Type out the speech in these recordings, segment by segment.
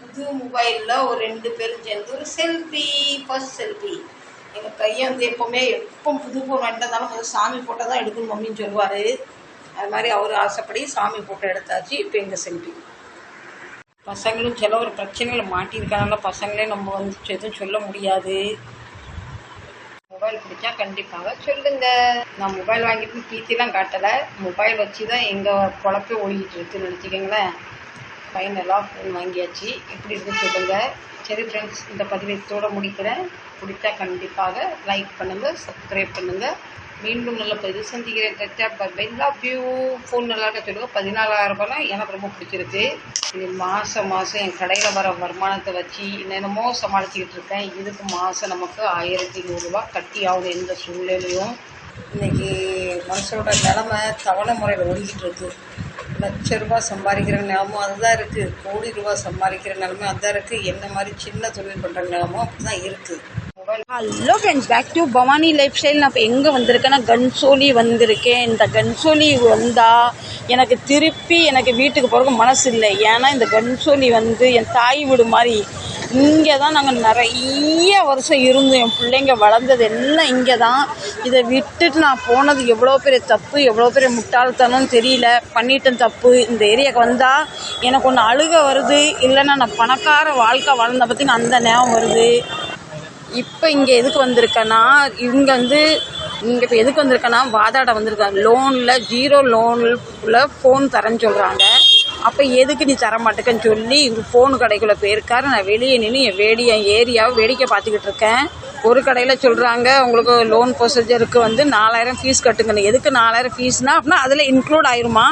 புது மொபைலில் ஒரு ரெண்டு பேரும் சேர்ந்து ஒரு செல்ஃபி ஃபர்ஸ்ட் செல்ஃபி எங்கள் பையன் வந்து எப்போவுமே எப்போ புது ஃபோன் வாங்கிட்டு முதல் சாமி ஃபோட்டோ தான் எடுக்கணும் மம்மின்னு சொல்லுவார். அது மாதிரி அவர் ஆசைப்படி சாமி ஃபோட்டோ எடுத்தாச்சு இப்போ எங்கள் செல்ஃபி பசங்களும் சில ஒரு பிரச்சனைகளை மாட்டியிருக்கனால பசங்களே நம்ம வந்து எதுவும் சொல்ல முடியாது. மொபைல் பிடிச்சா கண்டிப்பாக சொல்லுங்க. நான் மொபைல் வாங்கிட்டு பீத்திலாம் காட்டலை. மொபைல் வச்சு தான் எங்கள் குழப்பே ஓடிக்கிட்டு இருக்குன்னு நினச்சிக்கோங்களேன். ஃபைனலாக ஃபோன் வாங்கியாச்சு. எப்படி இருக்குன்னு சொல்லுங்கள் சரி ஃப்ரெண்ட்ஸ் இந்த பதிவை முடிக்கிறேன். பிடிச்சா கண்டிப்பாக லைக் பண்ணுங்கள் சப்ஸ்கிரைப் பண்ணுங்கள் மீண்டும் நல்ல பதிவு சந்திக்கிறேன். தச்சா பை லவ் யூ ஃபோன் நல்லா இருக்க சொல்லுங்கள் பதினாலாயிரம் ரூபாய்லாம் எனக்கு ரொம்ப பிடிச்சிருக்கு இது மாதம் மாதம் என் கடையில் வர வருமானத்தை வச்சு என்னென்னமோ சமாளிச்சுக்கிட்டு இருக்கேன். இதுக்கு மாதம் நமக்கு ஆயிரத்தி நூறுரூவா கட்டி ஆகும் எந்த சூழ்நிலையும். இன்றைக்கி மனுஷனோட நிலமை தவணை முறையில் ஒழுங்கிட்டு இருக்குது லட்ச ரூபாய் சம்பாதிக்கிற நிலமும் அதுதான் இருக்குது கோடி ரூபாய் சம்பாதிக்கிற நிலமும் அதுதான் இருக்குது என்ன மாதிரி சின்ன தொழில் பண்ணுற நிலமும் அப்படி தான் இருக்குது hello friends back to Bhavani life style நான் இப்போ எங்கே வந்திருக்கேன்னா கன்சோலி வந்திருக்கேன். இந்த கன்சோலி வந்தால் எனக்கு திருப்பி எனக்கு வீட்டுக்கு போகிறதுக்கு மனசு இல்லை. ஏன்னா இந்த கன்சோலி வந்து என் தாய் வீடு மாதிரி இங்கே தான் நாங்கள் நிறைய வருஷம் இருந்தோம் என் பிள்ளைங்க வளர்ந்தது எல்லாம் இங்கே தான் இதை விட்டுட்டு நான் போனது எவ்வளோ பெரிய தப்பு எவ்வளோ பெரிய முட்டாள்தனம் தெரியல. பண்ணிட்டேன் தப்பு. இந்த ஏரியாவுக்கு வந்தால் எனக்கு ஒன்று அழுக வருது. இல்லைன்னா நான் பணக்கார வாழ்க்கை வாழ்ந்த பற்றி அந்த ஞாபகம் வருது. இப்போ இங்கே எதுக்கு வந்திருக்கேன்னா இங்கே வந்து இங்கே இப்போ எதுக்கு வந்திருக்கேன்னா வாதாட வந்திருக்காங்க. லோனில் ஜீரோ லோனில் ஃபோன் தரேன்னு சொல்கிறாங்க அப்போ எதுக்கு நீ தர மாட்டேக்கன்னு சொல்லி இங்கே ஃபோன் கடைக்குள்ளே போயிருக்காரு. நான் வெளியே நின்று என் வேடி என் ஏரியாவை வேடிக்கை பார்த்துக்கிட்டு இருக்கேன். ஒரு கடையில் சொல்கிறாங்க உங்களுக்கு லோன் ப்ரொசீஜருக்கு வந்து நாலாயிரம் ஃபீஸ் கட்டுங்கன்னு. எதுக்கு நாலாயிரம் ஃபீஸ்னா அப்படின்னா அதில் இன்க்ளூட் ஆயிருமா?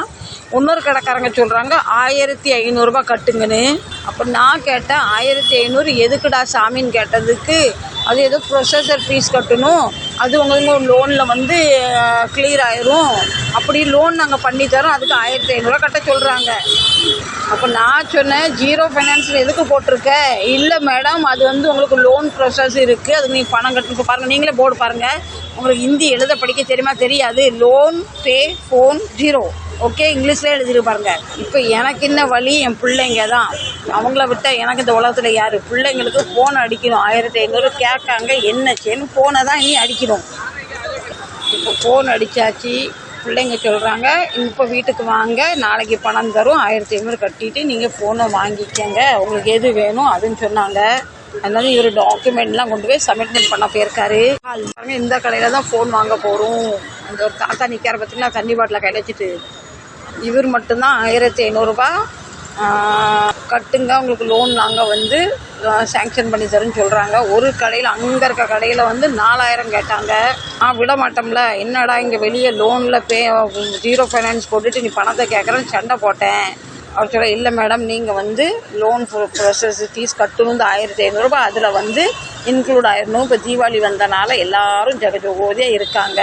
இன்னொரு கடைக்காரங்க சொல்கிறாங்க ஆயிரத்தி ஐநூறுரூபா கட்டுங்கன்னு. அப்போ நான் கேட்டேன் ஆயிரத்தி ஐநூறு எதுக்குடா சாமின்னு கேட்டதுக்கு? அது ஏதோ ப்ரொசஸர் ஃபீஸ் கட்டணும். அது உங்களுக்கு லோனில் வந்து கிளியர் ஆயிரும். அப்படி லோன் நாங்கள் பண்ணி தரோம். அதுக்கு ஆயிரத்தி ஐநூறுரூவா கட்ட சொல்கிறாங்க அப்போ நான் சொன்னேன் ஜீரோ ஃபைனான்ஸில் எதுக்கு போட்டிருக்க? இல்லை மேடம் அது வந்து உங்களுக்கு லோன் ப்ரொசஸ் இருக்குது அதுக்கு நீங்கள் பணம் கட்டணும் இப்போ பாருங்கள் நீங்களே போர்டு பாருங்கள் உங்களுக்கு ஹிந்தி எழுத படிக்க தெரியுமா? தெரியாது. Loan pay phone zero okay இங்கிலீஷில் எழுதிட்டு பாருங்க. இப்போ எனக்கு என்ன வழி? என் பிள்ளைங்க தான். அவங்கள விட்டால் எனக்கு இந்த உலகத்தில் யார்? பிள்ளைங்களுக்கு ஃபோன் அடிக்கணும். ஆயிரத்தி ஐநூறு கேட்காங்க என்ன செய்யணும்? ஃபோனை தான் இனி அடிக்கணும். இப்போ ஃபோன் அடித்தாச்சு பிள்ளைங்க சொல்கிறாங்க இப்போ வீட்டுக்கு வாங்க நாளைக்கு பணம் தரும் ஆயிரத்தி ஐநூறு கட்டிட்டு நீங்கள் ஃபோனை வாங்கிக்கங்க. உங்களுக்கு எது வேணும்? அதுன்னு சொன்னாங்க. அதனால இவர் டாக்குமெண்ட்லாம் கொண்டு போய் சப்மிட்மெண்ட் பண்ண போயிருக்காரு. அது பாருங்க இந்த கடையில் தான் ஃபோன் வாங்க போகிறோம் அந்த ஒரு தாத்தா நிற்கிற பார்த்தீங்கன்னா தண்ணி பாட்டில் கிடைச்சிட்டு இவர் மட்டும்தான் ஆயிரத்தி ஐநூறுரூபா கட்டுங்க உங்களுக்கு லோன் நாங்கள் வந்து சேங்ஷன் பண்ணி தரோன்னு சொல்கிறாங்க ஒரு கடையில் அங்கே இருக்க கடையில் வந்து நாலாயிரம் கேட்டாங்க. ஆ விட மாட்டோம்ல. என்னடா இங்கே வெளியே லோனில் பே ஜீரோ ஃபைனான்ஸ் போட்டுட்டு நீ பணத்தை கேட்குறேன்னு சண்டை போட்டேன். அவர் சொல்ல இல்லை மேடம் நீங்கள் வந்து லோன் ப்ரொசஸ் ஃபீஸ் கட்டணும் ஆயிரத்தி ஐநூறுரூபா அதில் வந்து இன்க்ளூட் ஆயிடணும் இப்போ தீபாவளி வந்தனால எல்லாரும் ஜெகஜோதியாக இருக்காங்க.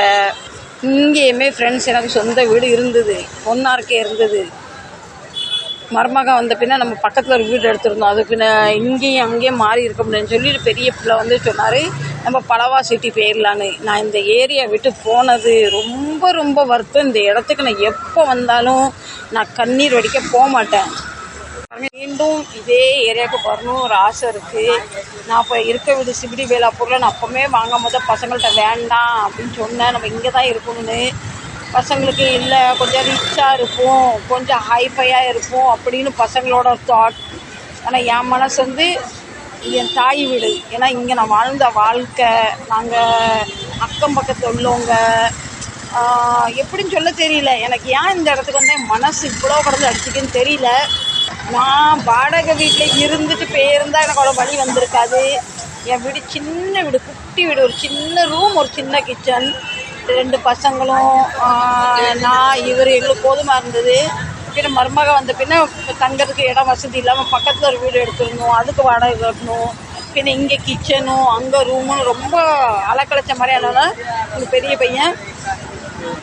இங்கேயுமே ஃப்ரெண்ட்ஸ் எனக்கு சொந்த வீடு இருந்தது. பொன்னார்க்கே இருந்தது. மருமக வந்த பின்னே நம்ம பக்கத்தில் ஒரு வீடு எடுத்திருந்தோம். அதுக்குன்னு இங்கேயும் அங்கேயும் மாறி இருக்க முடியும்னு சொல்லி பெரிய பிள்ளை வந்து சொன்னார். நம்ம பலவா சிட்டி போயிடலான்னு நான் இந்த ஏரியா விட்டு போனது ரொம்ப ரொம்ப வருத்தம். இந்த இடத்துக்கு நான் எப்போ வந்தாலும் நான் கண்ணீர் வடிக்க போக மாட்டேன். மீண்டும் இதே ஏரியாவுக்கு வரணும் ஒரு ஆசை இருக்குது நான் இப்போ இருக்க வீடு சிபிடி வேலாப்பூரில் நான் அப்போவுமே வாங்கும் போது பசங்கள்கிட்ட வேண்டாம் அப்படின்னு சொன்னேன். நம்ம இங்கே தான் இருக்கணும்னு. பசங்களுக்கு இல்லை கொஞ்சம் ரிச்சாக இருப்போம் கொஞ்சம் ஹைஃபையாக இருப்போம் அப்படின்னு பசங்களோட தாட் ஆனால் என் மனசு வந்து இது என் தாய் வீடு. ஏன்னா இங்கே நான் வாழ்ந்த வாழ்க்கை நாங்கள் அக்கம் பக்கத்தில் உள்ளவங்க எப்படின்னு சொல்ல தெரியல. எனக்கு ஏன் இந்த இடத்துக்கு வந்து மனசு இவ்வளோ கடந்து அடிச்சுக்குன்னு தெரியல. நான் வாடகை வீட்டில் இருந்துட்டு போயிருந்தால் எனக்கு அவ்வளோ வழி வந்திருக்காது. என் வீடு சின்ன வீடு குட்டி வீடு ஒரு சின்ன ரூம் ஒரு சின்ன கிச்சன் ரெண்டு பசங்களும் நான் இவர் எங்களுக்கு போதுமாக இருந்தது. பின்ன மருமக வந்த பின்ன தங்கிறதுக்கு தங்கறதுக்கு இடம் வசதி இல்லாமல் பக்கத்தில் ஒரு வீடு எடுத்துருந்தோம் அதுக்கு வாடகை கட்டணும். பின்ன இங்கே கிச்சனும் அங்கே ரூமும் ரொம்ப அலக்கழிச்ச மாதிரி அதனால ஒரு பெரிய பையன்.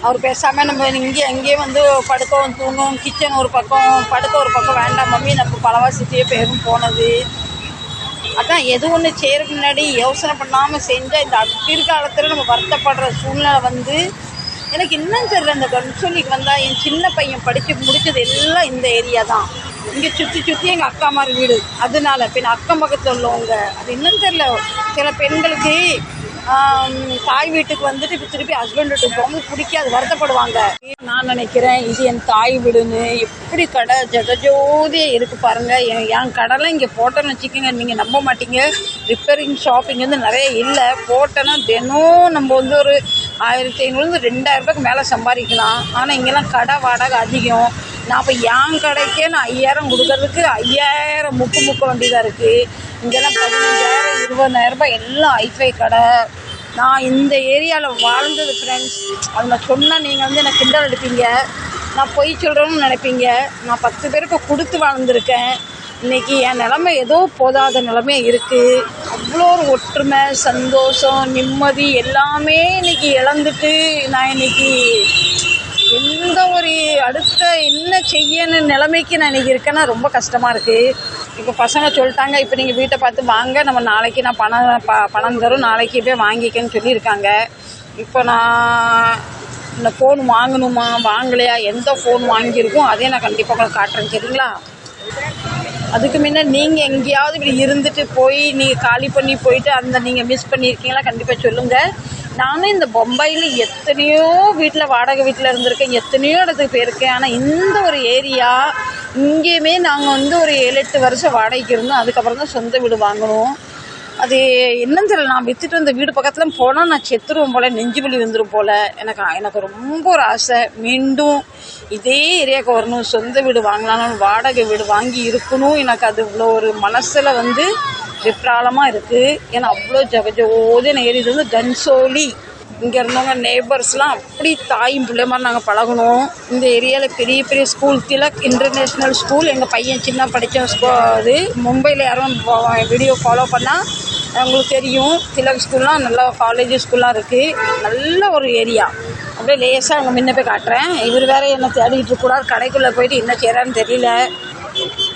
அவர் பேசாமல் நம்ம இங்கே அங்கேயே வந்து படுக்கவும் தூங்கும் கிச்சன் ஒரு பக்கம் படுக்க ஒரு பக்கம் வேண்டாம் மம்மி நம்ம பலவாசிட்டியே பேரும் போனது. அதான் எது ஒன்று செய்கிற முன்னாடி யோசனை பண்ணாமல் செஞ்சால் இந்த பிற்காலத்தில் நம்ம வருத்தப்படுற சூழ்நிலை வந்து எனக்கு இன்னும் தெரியல இந்த கன்சூலிக்கு வந்தால் என் சின்ன பையன் படித்து முடித்தது எல்லாம் இந்த ஏரியா தான். இங்கே சுற்றி சுற்றி எங்கள் அக்கா மாதிரி வீடு. அதனால பின் அக்கம் பக்கத்தில் உள்ளவங்க அது இன்னும் தெரியல. சில பெண்களுக்கு தாய் வீட்டுக்கு வந்துட்டு இப்போ திருப்பி ஹஸ்பண்ட் வீட்டுக்கு போகும்போது பிடிக்காது வருத்தப்படுவாங்க. நான் நினைக்கிறேன் இது என் தாய் வீடுன்னு எப்படி கடை ஜெகஜோதியே இருக்கு பாருங்க. என் கடைலாம் இங்கே போட்டோன்னு வச்சுக்கோங்க. நீங்கள் நம்ப மாட்டீங்க. ரிப்பேரிங் ஷாப்பிங் வந்து நிறைய இல்லை. போட்டோன்னா தினம் நம்ம வந்து ஒரு ஆயிரத்தி ஐநூறுலேருந்து ரெண்டாயிரம் ரூபாய்க்கு மேலே சம்பாதிக்கலாம். ஆனால் இங்கெல்லாம் கடை வாடகை அதிகம். நான் இப்போ என் கடைக்கே நான் ஐயாயிரம் கொடுக்கறதுக்கு ஐயாயிரம் முக்கு முக்க வேண்டியதாக இருக்குது இங்கெல்லாம் பதினஞ்சாயிரம் இருபதாயிரம் ரூபாய் எல்லாம் ஐஃபை கடை. நான் இந்த ஏரியாவில் வாழ்ந்தது ஃப்ரெண்ட்ஸ் அது நான் சொன்னால் நீங்கள் வந்து எனக்கு கிண்டல் எடுப்பீங்க நான் பொய் சொல்கிறேன்னு நினைப்பீங்க. நான் பத்து பேருக்கு கொடுத்து வாழ்ந்திருக்கேன். இன்றைக்கி என் நிலமை ஏதோ போதாத நிலமையாக இருக்குது அவ்வளோ ஒரு ஒற்றுமை சந்தோஷம் நிம்மதி எல்லாமே இன்னைக்கு இழந்துட்டு நான் இன்னைக்கு எந்த ஒரு அடுத்த என்ன செய்யணும் நிலைமைக்கு நான் இன்னைக்கு இருக்கேன்னா ரொம்ப கஷ்டமாக இருக்குது இப்போ பசங்க சொல்லிட்டாங்க இப்போ நீங்கள் வீட்டை பார்த்து வாங்க நம்ம நாளைக்கு நான் பணம் ப பணம் தரும் நாளைக்கு போய் வாங்கிக்கன்னு சொல்லியிருக்காங்க. இப்போ நான் இந்த ஃபோன் வாங்கணுமா வாங்கலையா எந்த ஃபோன் வாங்கியிருக்கோம் அதே நான் கண்டிப்பாக உங்களுக்கு காட்டுறேன் சரிங்களா? அதுக்கு முன்ன நீங்கள் எங்கேயாவது இப்படி இருந்துட்டு போய் நீங்கள் காலி பண்ணி போயிட்டு அந்த நீங்கள் மிஸ் பண்ணியிருக்கீங்களா? கண்டிப்பாக சொல்லுங்கள் நானும் இந்த பொம்பாயில் எத்தனையோ வீட்டில் வாடகை வீட்டில் இருந்திருக்கேன். எத்தனையோ இடத்துக்கு போயிருக்கேன். ஆனால் இந்த ஒரு ஏரியா இங்கேயுமே நாங்கள் வந்து ஒரு ஏழு எட்டு வருஷம் வாடகைக்கு இருந்தோம். அதுக்கப்புறம் தான் சொந்த வீடு வாங்கினோம். அது என்னன்னு தெரியல. நான் வித்துட்டு வந்த வீடு பக்கத்தில் போனால் நான் செத்துருவோம் போல் நெஞ்சு வலி வந்துடும் போல். எனக்கு எனக்கு ரொம்ப ஒரு ஆசை. மீண்டும் இதே ஏரியாவுக்கு வரணும். சொந்த வீடு வாங்கலாம்னு வாடகை வீடு வாங்கி இருக்கணும். எனக்கு அது இவ்வளோ ஒரு மனசில் வந்து விப்ராளமாக இருக்குது ஏன்னா அவ்வளோ ஜகஜோதின ஏரி இது வந்து கன்சோலி. இங்கே இருந்தவங்க நெய்பர்ஸ்லாம் அப்படி தாயும் பிள்ளை மாதிரி நாங்கள் பழகணும் இந்த ஏரியாவில் பெரிய பெரிய ஸ்கூல் திலக் இன்டர்நேஷ்னல் ஸ்கூல் எங்கள் பையன் சின்ன படித்த ஸ்கூ அது மும்பையில் யாரும் வீடியோ ஃபாலோ பண்ணால் உங்களுக்கு தெரியும். திலக் ஸ்கூல்லாம் நல்ல காலேஜ் ஸ்கூல்லாம் இருக்குது நல்ல ஒரு ஏரியா அப்படியே லேசாக அங்கே முன்ன போய் காட்டுறேன். இவர் வேற என்னை தேடிட்டு இருக்கக்கூடாது. கடைக்குள்ளே போயிட்டு என்ன செய்கிறான்னு தெரியல.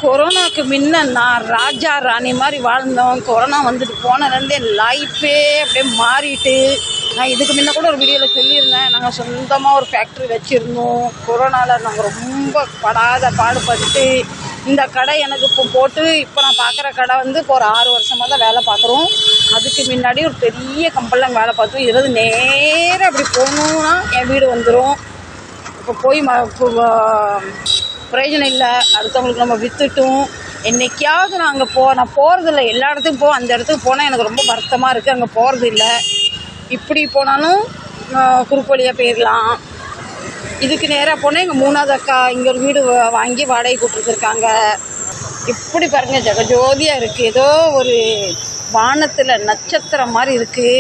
கொரோனாக்கு முன்ன நான் ராஜா ராணி மாதிரி வாழ்ந்தோம். கொரோனா வந்துட்டு போனதுலேருந்தே லைஃபே அப்படியே மாறிட்டு நான் இதுக்கு முன்ன கூட ஒரு வீடியோவில் சொல்லியிருந்தேன். நாங்கள் சொந்தமாக ஒரு ஃபேக்ட்ரி வச்சுருந்தோம். கொரோனாவில் நாங்கள் ரொம்ப படாத பாடுபட்டு இந்த கடை எனக்கு இப்போ போட்டு இப்போ நான் பார்க்குற கடை வந்து இப்போ ஒரு ஆறு வருஷமாக தான் வேலை பார்க்குறோம் அதுக்கு முன்னாடி ஒரு பெரிய கம்பெனியில் வேலை பார்த்தோம். இருபது நேரம் அப்படி போகணுன்னா என் வீடு வந்துடும் இப்போ போய் ம இப்போ, பிரயோஜனம் இல்லை. அடுத்தவங்களுக்கு நம்ம விற்றுட்டும் என்னைக்காவது நான் அங்கே போ நான் போகிறதில்ல எல்லா இடத்துக்கும் போ அந்த இடத்துக்கு போனால் எனக்கு ரொம்ப வருத்தமாக இருக்குது அங்கே போகிறது இல்லை இப்படி போனாலும் ஆ, குறுக்கு வழியாக போயிடலாம் இதுக்கு நேராக போனால் எங்கள் மூணாவது அக்கா இங்கே ஒரு வீடு வாங்கி வாடகை கொடுத்துருக்காங்க. இப்படி பாருங்க ஜெகஜோதியாக இருக்குது ஏதோ ஒரு வானத்தில் நட்சத்திரம் மாதிரி இருக்குது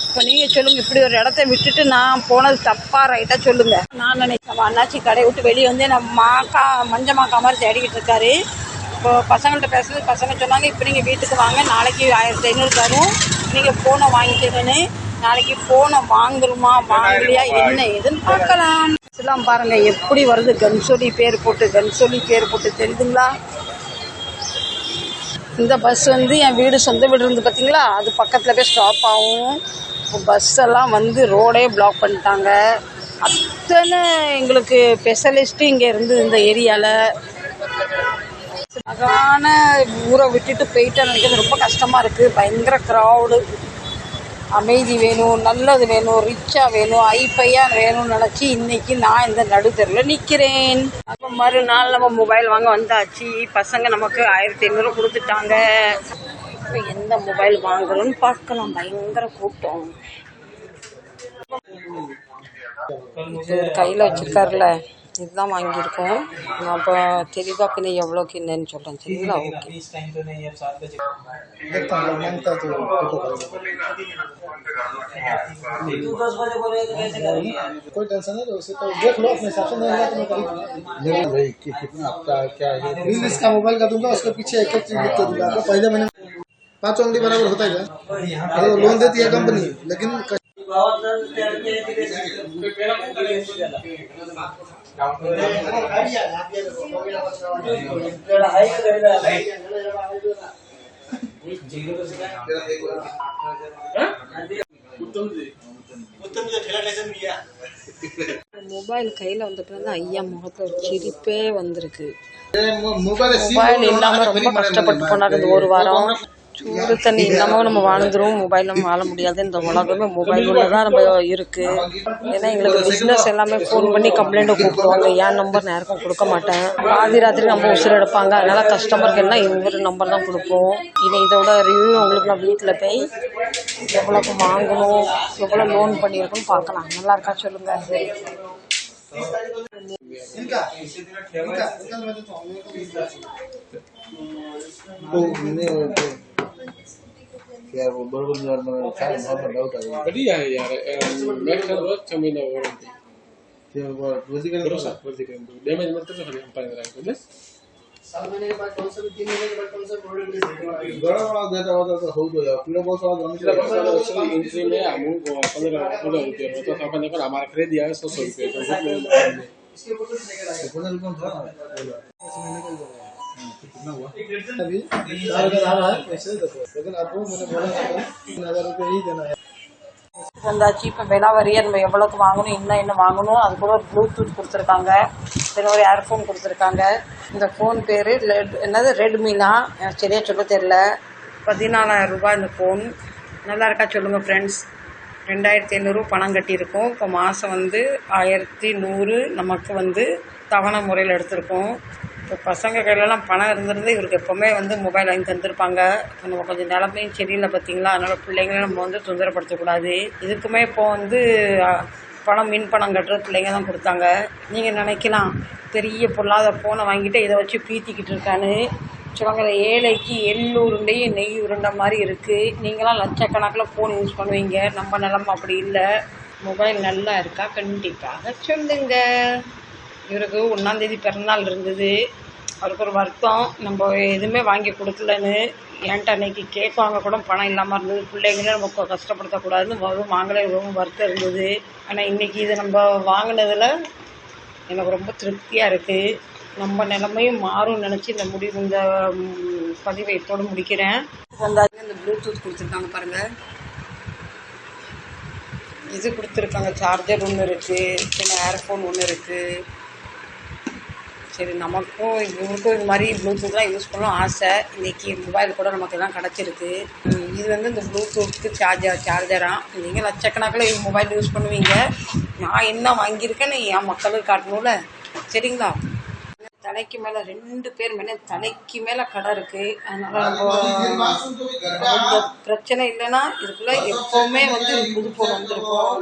இப்போ நீங்கள் சொல்லுங்கள் இப்படி ஒரு இடத்த விட்டுட்டு நான் போனது தப்பாக ரைட்டாக சொல்லுங்கள் நான் நினைக்கிறேன் நம்ம அண்ணாச்சி கடையை விட்டு வெளியே வந்து நம்ம மாக்கா மஞ்ச மாக்கா மாதிரி தேடிக்கிட்டு இருக்காரு. இப்போ பசங்கள்கிட்ட பேசுறது பசங்க சொன்னாங்க இப்போ நீங்கள் வீட்டுக்கு வாங்க நாளைக்கு ஆயிரத்தி ஐநூறு தரும் நீங்கள் ஃபோனை வாங்கிக்கணும்னு நாளைக்கு ஃபோனை வாங்குறோமா வாங்கலையா என்ன ஏதுன்னு பார்க்கலாம். எல்லாம் பாருங்க எப்படி வருது? கன்சோலி பேர் போட்டு கன்சோலி பேர் போட்டு தெரியுதுங்களா? இந்த பஸ் வந்து என் வீடு சொந்த வீடு இருந்து பார்த்தீங்களா அது பக்கத்தில் போய் ஸ்டாப் ஆகும் பஸ் எல்லாம் வந்து ரோடே பிளாக் பண்ணிட்டாங்க. அத்தனை எங்களுக்கு ஸ்பெஷலிஸ்ட்டு இங்கே இருந்து இந்த ஏரியாவில் அழகான ஊரை விட்டுட்டு போயிட்டு நினைக்கிறது ரொம்ப கஷ்டமாக இருக்குது பயங்கர க்ரௌடு அமைதி வேணும் நல்லது வேணும் ரிச்சாக வேணும் ஐஃபையாக வேணும்னு நினச்சி இன்னைக்கு நான் இந்த நடுத்தெருவில் நிற்கிறேன் அப்போ மறுநாள் நம்ம மொபைல் வாங்க வந்தாச்சு. பசங்க நமக்கு ஆயிரத்தி ஐநூறு கொடுத்துட்டாங்க. இப்போ எந்த மொபைல் வாங்குறோன்னு பார்க்கலாம். பயங்கர கூட்டம். கையில் வச்சிருக்காருல. இதுதான் வாங்கியிருக்கோம் நான் அப்போ தெளிவாக பின்ன எவ்வளோக்கு என்னன்னு சொல்கிறேன் சரிங்களா ஓகே इस टाइम तो नहीं अब सात बजे देखता हूँ मांगता तो फोटो करेगा दस बजे बोले तो कैसे करेंगे कोई टेंशन नहीं तो उसे तो देख लो अपने हिसाब से नहीं होगा तो मैं करीब नहीं भाई कि कितना आपका क्या है बिल इसका मोबाइल का दूंगा उसके पीछे एक एक चीज लिख के दूंगा आपको पहले मैंने पाँच उंगली बराबर होता है क्या अरे वो लोन देती है कंपनी लेकिन மொபைல் கையில வந்துட்டு வந்து ஐயா முகத்துல சிரிப்பே வந்திருக்கு. மொபைல் இல்லாம ரொம்ப கஷ்டப்பட்டு போனாரு ஒரு வாரம். சூடு தண்ணி இல்லாமல் நம்ம வாழ்ந்துரும் மொபைல் நம்ம வாழ முடியாது இந்த உலகமே மொபைல் உள்ள தான் நம்ம இருக்கு ஏன்னா எங்களுக்கு பிஸ்னஸ் எல்லாமே ஃபோன் பண்ணி கம்ப்ளைண்ட் கூப்பிடுவாங்க என் நம்பர் நேரம் கொடுக்க மாட்டேன் பாதி ராத்திரி நம்ம உசுர் எடுப்பாங்க அதனால கஸ்டமருக்கு எல்லாம் இவர் நம்பர் தான் கொடுப்போம் இனி இதோட ரிவ்யூ உங்களுக்கு நான் வீட்டில் போய் எவ்வளோக்கு வாங்கணும் எவ்வளோ லோன் பண்ணியிருக்குன்னு பார்க்கலாம் நல்லா இருக்கா சொல்லுங்க इनका इनका इनका मैं तो तो यार वो बड़बड़ यार मैंने खाया बहुत बड़ा होता है बढ़िया है यार मैं खा रहा अच्छा महीना हो रहा है क्या बात वैसे करें भरोसा वैसे करें डैमेज मत करो खाली हम पानी लगा के बस दिया अभी चार हजार आ रहा है वैसे देखो लेकिन आपको मैंने बोला था तीन हजार रुपये ही देना है வந்தாச்சு இப்போ விலை வரைய நம்ம எவ்வளோக்கு வாங்கணும் என்ன என்ன வாங்கணும் அது கூட ஒரு ப்ளூடூத் கொடுத்துருக்காங்க பின்ன ஒரு ஏர்ஃபோன் கொடுத்துருக்காங்க இந்த ஃபோன் பேர் லெட் என்னது ரெட்மினா எனக்கு சரியாக சொல்ல தெரில பதினாலாயிரம் ரூபாய் இந்த ஃபோன் நல்லா இருக்கா சொல்லுங்கள் ஃப்ரெண்ட்ஸ் ரெண்டாயிரத்தி ஐநூறு பணம் கட்டியிருக்கோம் இப்போ மாதம் வந்து ஆயிரத்தி நூறு நமக்கு வந்து தவணை முறையில் எடுத்திருக்கோம் இப்போ பசங்க கையிலலாம் பணம் இருந்திருந்து இவருக்கு எப்போவுமே வந்து மொபைல் வாங்கி தந்திருப்பாங்க. நம்ம கொஞ்சம் நிலமையும் சரியில்லை பார்த்தீங்களா அதனால் பிள்ளைங்களை நம்ம வந்து தொந்தரப்படுத்தக்கூடாது. இதுக்குமே இப்போ வந்து பணம் மின் பணம் கட்டுற பிள்ளைங்க தான் கொடுத்தாங்க. நீங்கள் நினைக்கலாம் பெரிய பொல்லாத ஃபோனை வாங்கிட்டு இதை வச்சு பீத்திக்கிட்டு இருக்கான்னு. சொல்லுவாங்க ஏழைக்கு எள் உருண்டையும் நெய் உருண்டை மாதிரி இருக்குது நீங்களாம் லட்சக்கணக்கில் ஃபோன் யூஸ் பண்ணுவீங்க. நம்ம நிலமை அப்படி இல்லை. மொபைல் நல்லா இருக்கா? கண்டிப்பாக சொல்லுங்கள் இவருக்கு ஒன்றாந்தேதி பிறந்தநாள் இருந்தது. அவருக்கு ஒரு வருத்தம். நம்ம எதுவுமே வாங்கி கொடுக்கலன்னு ஏன்ட்டு அன்னைக்கு கேக் வாங்க கூட பணம் இல்லாமல் இருந்தது. பிள்ளைங்களே நம்ம கஷ்டப்படுத்தக்கூடாதுன்னு வரும் வாங்கலை ரொம்ப வருத்தம் இருந்தது. ஆனால் இன்னைக்கு இது நம்ம வாங்கினதில் எனக்கு ரொம்ப திருப்தியாக இருக்குது நம்ம நிலைமையும் மாறும் நினச்சி இந்த முடிவு இந்த பதிவை இதோட முடிக்கிறேன். வந்தாச்சு இந்த ப்ளூடூத் கொடுத்துருக்காங்க பாருங்கள் இது கொடுத்துருக்காங்க சார்ஜர் ஒன்று இருக்குது சின்ன ஏர்ஃபோன் ஒன்று இருக்குது சரி நமக்கும் இவங்களுக்கும் இது மாதிரி ப்ளூடூத்லாம் யூஸ் பண்ணணும் ஆசை. இன்றைக்கி மொபைல் கூட நமக்கு எல்லாம் கிடச்சிருக்கு. இது வந்து இந்த ப்ளூடூத்துக்கு சார்ஜர் சார்ஜராக நீங்கள் லட்சக்கணக்கில் மொபைல் யூஸ் பண்ணுவீங்க. நான் என்ன வாங்கியிருக்கேன்னு என் மக்களுக்கு காட்டணும்ல. சரிங்களா? தலைக்கு மேலே ரெண்டு பேர் மேலே தலைக்கு மேலே கடை இருக்குது அதனால் நம்ம பிரச்சனை இல்லைன்னா இதுக்குள்ளே எப்போவுமே வந்து புது பொருள் வந்திருக்கோம்.